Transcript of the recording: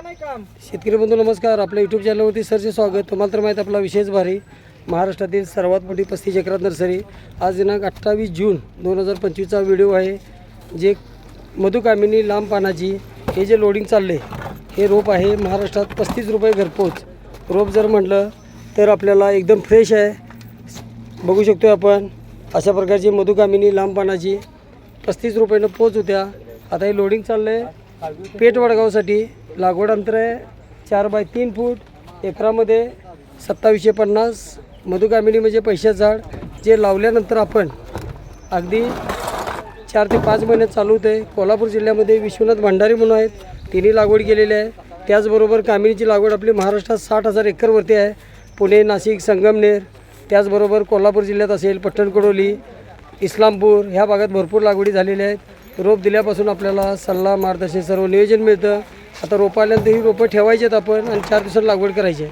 शेतकरी बंधू नमस्कार. आपल्या यूट्यूब चॅनलवरती सरचे स्वागत. तुम्हाला तर माहीत आपला विशेष भारी महाराष्ट्रातील सर्वात मोठी पस्तीस एकरात नर्सरी. आज दिनांक अठ्ठावीस जून दोन हजार पंचवीसचा व्हिडिओ आहे. जे मधुकामिनी लांब पानाची हे जे लोडिंग चालले हे रोप आहे महाराष्ट्रात पस्तीस रुपये घरपोच. रोप जर म्हटलं तर आपल्याला एकदम फ्रेश आहे. बघू शकतो आपण अशा प्रकारची मधुकामिनी लांब पानाची पस्तीस रुपयानं पोच होत्या. आता हे लोडिंग चाललं आहे पेठ वडगावसाठी लागवड अंतर आहे. चार बाय तीन फूट एकरामध्ये सत्तावीसशे पन्नास मधुकामिनी म्हणजे पैशा झाड जे लावल्यानंतर आपण अगदी चार ते पाच महिने चालू होते. कोल्हापूर जिल्ह्यामध्ये विश्वनाथ भंडारी म्हणून आहेत. तिन्ही लागवड केलेली आहे. त्याचबरोबर कामिनीची लागवड आपली महाराष्ट्रात साठ हजार एकरवरती आहे. पुणे नाशिक संगमनेर त्याचबरोबर कोल्हापूर जिल्ह्यात असेल पट्टणकडोली इस्लामपूर ह्या भागात भरपूर लागवडी झालेल्या आहेत. रोप दिल्यापासून आपल्याला सल्ला मार्गदर्शन सर्व नियोजन मिळतं. आता रोपं आल्यानंतर ही रोपं ठेवायची आहेत आपण आणि चार दिवसात लागवड करायची आहे.